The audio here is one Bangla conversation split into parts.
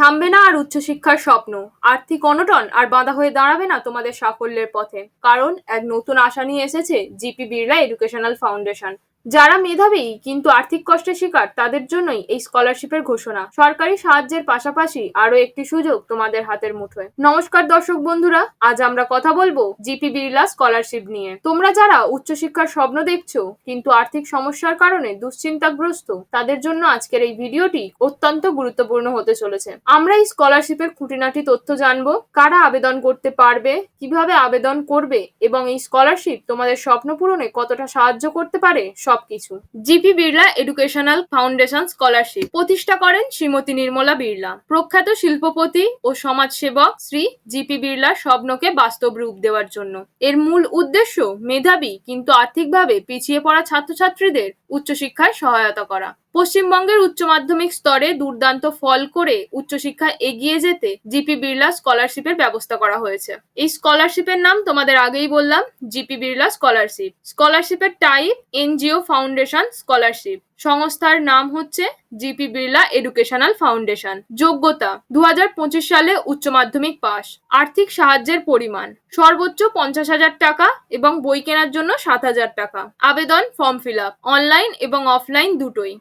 থামবে না আর উচ্চশিক্ষার স্বপ্ন। আর্থিক অনটন আর বাধা হয়ে দাঁড়াবে না তোমাদের সাফল্যের পথে। কারণ এক নতুন আশা নিয়ে এসেছে জিপি বিড়লা এডুকেশনাল ফাউন্ডেশন যারা মেধাবী কিন্তু আর্থিক কষ্টের শিকার, তাদের জন্যই এই স্কলারশিপের ঘোষণা। সরকারি সাহায্যের পাশাপাশি আরও একটি সুযোগ তোমাদের হাতের মুঠোয়। নমস্কার দর্শক বন্ধুরা, আজ আমরা কথা বলব জিপি বিড়লা স্কলারশিপ নিয়ে। তোমরা যারা উচ্চশিক্ষার স্বপ্ন দেখছ, কিন্তু আর্থিক সমস্যার কারণে দুশ্চিন্তাগ্রস্ত, তাদের জন্য আজকের এই ভিডিওটি অত্যন্ত গুরুত্বপূর্ণ হতে চলেছে। আমরা এই স্কলারশিপের খুঁটিনাটি তথ্য জানব, কারা আবেদন করতে পারবে, কীভাবে আবেদন করবে এবং এই স্কলারশিপ তোমাদের স্বপ্ন পূরণে কতটা সাহায্য করতে পারে সবকিছু। GP Birla educational foundation scholarship প্রতিষ্ঠা করেন শ্রীমতী নির্মলা বিড়লা। প্রখ্যাত শিল্পপতি ও সমাজসেবক শ্রী জিপি বিড়লার স্বপ্নকে বাস্তব রূপ দেওয়ার জন্য। এর মূল উদ্দেশ্য মেধাবী কিন্তু আর্থিকভাবে পিছিয়ে পড়া ছাত্রছাত্রীদের উচ্চশিক্ষায় সহায়তা করা। পশ্চিমবঙ্গের উচ্চ মাধ্যমিক স্তরে দুর্দান্ত ফল করে উচ্চশিক্ষা এগিয়ে যেতে জিপি বিড়লা স্কলারশিপের ব্যবস্থা করা হয়েছে। এই স্কলারশিপের নাম তোমাদের আগেই বললাম, জিপি বিড়লা স্কলারশিপ। স্কলারশিপের টাইপ এনজিও ফাউন্ডেশন স্কলারশিপ। সংস্থার নাম হচ্ছে জিপি বিড়লা এডুকেশনাল ফাউন্ডেশন। যোগ্যতা দু হাজার পঁচিশ সালে উচ্চ মাধ্যমিক পাস আর্থিক সাহায্যের পরিমাণ, সর্বোচ্চ পঞ্চাশ হাজার টাকা এবং বই কেনার জন্য সাত হাজার টাকা। আবেদন, ফর্ম ফিল আপ, অনলাইন এবং অফলাইন দুটোই।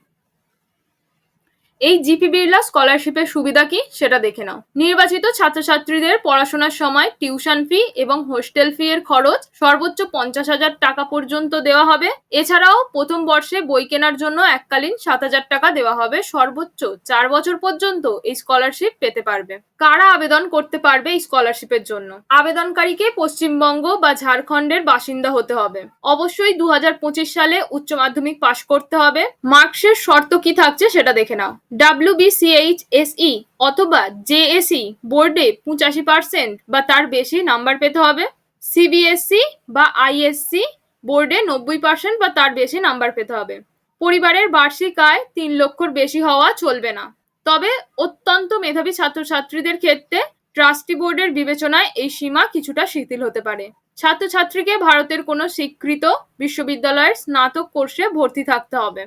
এই জিপি বিড়লা স্কলারশিপের সুবিধা কি? সেটা দেখে নাও। নির্বাচিত ছাত্রছাত্রীদের পড়াশোনার সময় টিউশন ফি এবং হোস্টেল ফি এর খরচ সর্বোচ্চ পঞ্চাশ হাজার টাকা পর্যন্ত দেওয়া হবে। এছাড়াও প্রথম বর্ষে বই কেনার জন্য এককালীন সাত হাজার টাকা দেওয়া হবে। সর্বোচ্চ চার বছর পর্যন্ত এই স্কলারশিপ পেতে পারবে। কারা আবেদন করতে পারবে এই স্কলারশিপের জন্য? আবেদনকারীকে পশ্চিমবঙ্গ বা ঝাড়খণ্ডের বাসিন্দা হতে হবে। অবশ্যই দু হাজার পঁচিশ সালে উচ্চ মাধ্যমিক পাশ করতে হবে। মার্কসের শর্ত কি থাকছে সেটা দেখে নাও। ডাব্লিউবিসিএইচএসই E অথবা জেএসই বোর্ডে পঁচাশি পার্সেন্ট বা তার বেশি নাম্বার পেতে হবে। সিবিএসসি E বা আইএসসি বোর্ডে নব্বই পার্সেন্ট বা তার বেশি নাম্বার পেতে হবে। পরিবারের বার্ষিক আয় তিন লক্ষর বেশি হওয়া চলবে না। তবে অত্যন্ত মেধাবী ছাত্রছাত্রীদের ক্ষেত্রে ট্রাস্টি বোর্ডের বিবেচনায় এই সীমা কিছুটা শিথিল হতে পারে। ছাত্রছাত্রীকে ভারতের কোনো স্বীকৃত বিশ্ববিদ্যালয়ের স্নাতক কোর্সে ভর্তি থাকতে হবে।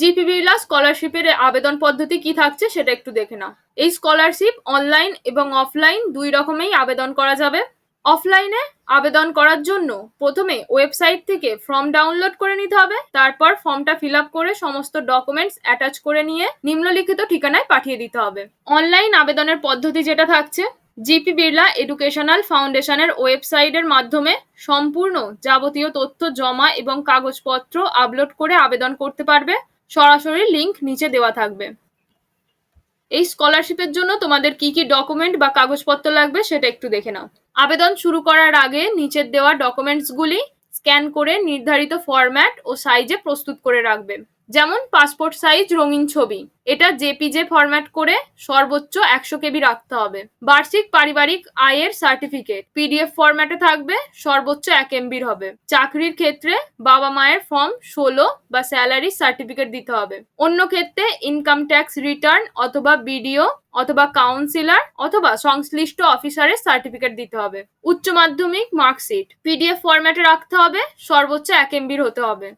জিপি বিড়লা স্কলারশিপের আবেদন পদ্ধতি কি থাকছে সেটা একটু দেখে নাও। এই স্কলারশিপ অনলাইন এবং অফলাইন দুই রকমেই আবেদন করা যাবে। অফলাইনে আবেদন করার জন্য প্রথমে ওয়েবসাইট থেকে ফর্ম ডাউনলোড করে নিতে হবে, তারপর ফর্মটা ফিল আপ করে সমস্ত ডকুমেন্টস অ্যাটাচ করে নিয়ে নিম্নলিখিত ঠিকানায় পাঠিয়ে দিতে হবে। অনলাইন আবেদনের পদ্ধতি যেটা থাকছে, জিপি বিড়লা এডুকেশনাল ফাউন্ডেশনের ওয়েবসাইটের মাধ্যমে সম্পূর্ণ যাবতীয় তথ্য জমা এবং কাগজপত্র আপলোড করে আবেদন করতে পারবে। সরাসরি লিংক নিচে দেওয়া থাকবে। এই স্কলারশিপের জন্য তোমাদের কি কি ডকুমেন্ট বা কাগজপত্র লাগবে সেটা একটু দেখে নাও। আবেদন শুরু করার আগে নিচের দেওয়া ডকুমেন্টসগুলি স্ক্যান করে নির্ধারিত ফরম্যাট ও সাইজে প্রস্তুত করে রাখবে। যেমন পাসপোর্ট সাইজ রঙিন ছবি। এটা জেপিজে ফরম্যাট করে সর্বোচ্চ একশো কেবি রাখতে হবে। বার্ষিক পারিবারিক আয়ের সার্টিফিকেট পিডিএফ ফরম্যাটে থাকবে, সর্বোচ্চ এক এমবির হবে। চাকরির ক্ষেত্রে বাবা মায়ের ফর্ম ষোলো বা স্যালারি সার্টিফিকেট দিতে হবে। অন্য ক্ষেত্রে ইনকাম ট্যাক্স রিটার্ন অথবা বিডিও অথবা কাউন্সিলর অথবা সংশ্লিষ্ট অফিসারের সার্টিফিকেট দিতে হবে। উচ্চ মাধ্যমিক মার্কশিট পিডিএফ ফরম্যাটে রাখতে হবে, সর্বোচ্চ এক এমবির হতে হবে।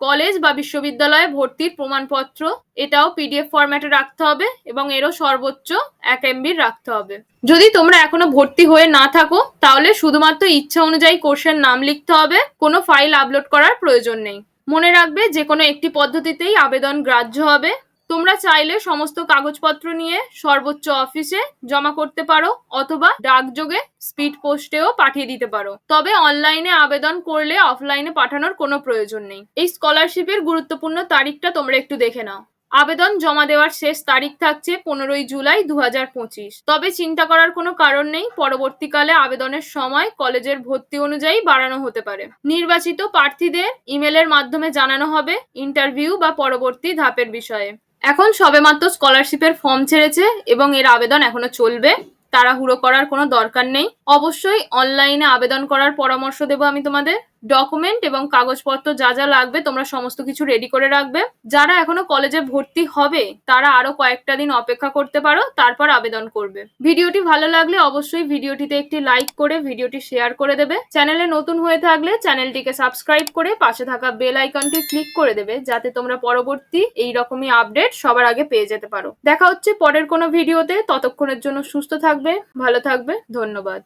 কলেজ বা বিশ্ববিদ্যালয়ে ভর্তির প্রমাণপত্র, এটাও পিডিএফ ফরম্যাটে রাখতে হবে এবং এরও সর্বোচ্চ এক এমবির রাখতে হবে। যদি তোমরা এখনও ভর্তি হয়ে না থাকো, তাহলে শুধুমাত্র ইচ্ছা অনুযায়ী কোর্সের নাম লিখতে হবে, কোনো ফাইল আপলোড করার প্রয়োজন নেই। মনে রাখবে যে কোনো একটি পদ্ধতিতেই আবেদন গ্রাহ্য হবে তোমরা চাইলে সমস্ত কাগজপত্র নিয়ে সর্বোচ্চ অফিসে জমা করতে পারো অথবা ডাকযোগে স্পিড পোস্টেও পাঠিয়ে দিতে পারো। তবে অনলাইনে আবেদন করলে অফলাইনে পাঠানোর কোনো প্রয়োজন নেই। এই স্কলারশিপের গুরুত্বপূর্ণ তারিখটা তোমরা একটু দেখে নাও। আবেদন জমা দেওয়ার শেষ তারিখ থাকছে পনেরোই জুলাই দু হাজার পঁচিশ। তবে চিন্তা করার কোনো কারণ নেই, পরবর্তীকালে আবেদনের সময় কলেজের ভর্তি অনুযায়ী বাড়ানো হতে পারে। নির্বাচিত প্রার্থীদের ইমেলের মাধ্যমে জানানো হবে ইন্টারভিউ বা পরবর্তী ধাপের বিষয়ে। এখন সবেমাত্র স্কলারশিপের ফর্ম ছেড়েছে এবং এর আবেদন এখনও চলবে। তাড়াহুড়ো করার কোনো দরকার নেই। অবশ্যই অনলাইনে আবেদন করার পরামর্শ দেবো আমি তোমাদের। ডকুমেন্ট এবং কাগজপত্র যা যা লাগবে তোমরা সমস্ত কিছু রেডি করে রাখবে। যারা এখনও কলেজে ভর্তি হবে, তারা আরও কয়েকটা দিন অপেক্ষা করতে পারো, তারপর আবেদন করবে। ভিডিওটি ভালো লাগলে অবশ্যই ভিডিওটিতে একটি লাইক করে ভিডিওটি শেয়ার করে দেবে। চ্যানেলে নতুন হয়ে থাকলে চ্যানেলটিকে সাবস্ক্রাইব করে পাশে থাকা বেল আইকনটি ক্লিক করে দেবে, যাতে তোমরা পরবর্তী এই রকমই আপডেট সবার আগে পেয়ে যেতে পারো। দেখা হচ্ছে পরের কোনো ভিডিওতে। ততক্ষণের জন্য সুস্থ থাকবে, ভালো থাকবে, ধন্যবাদ।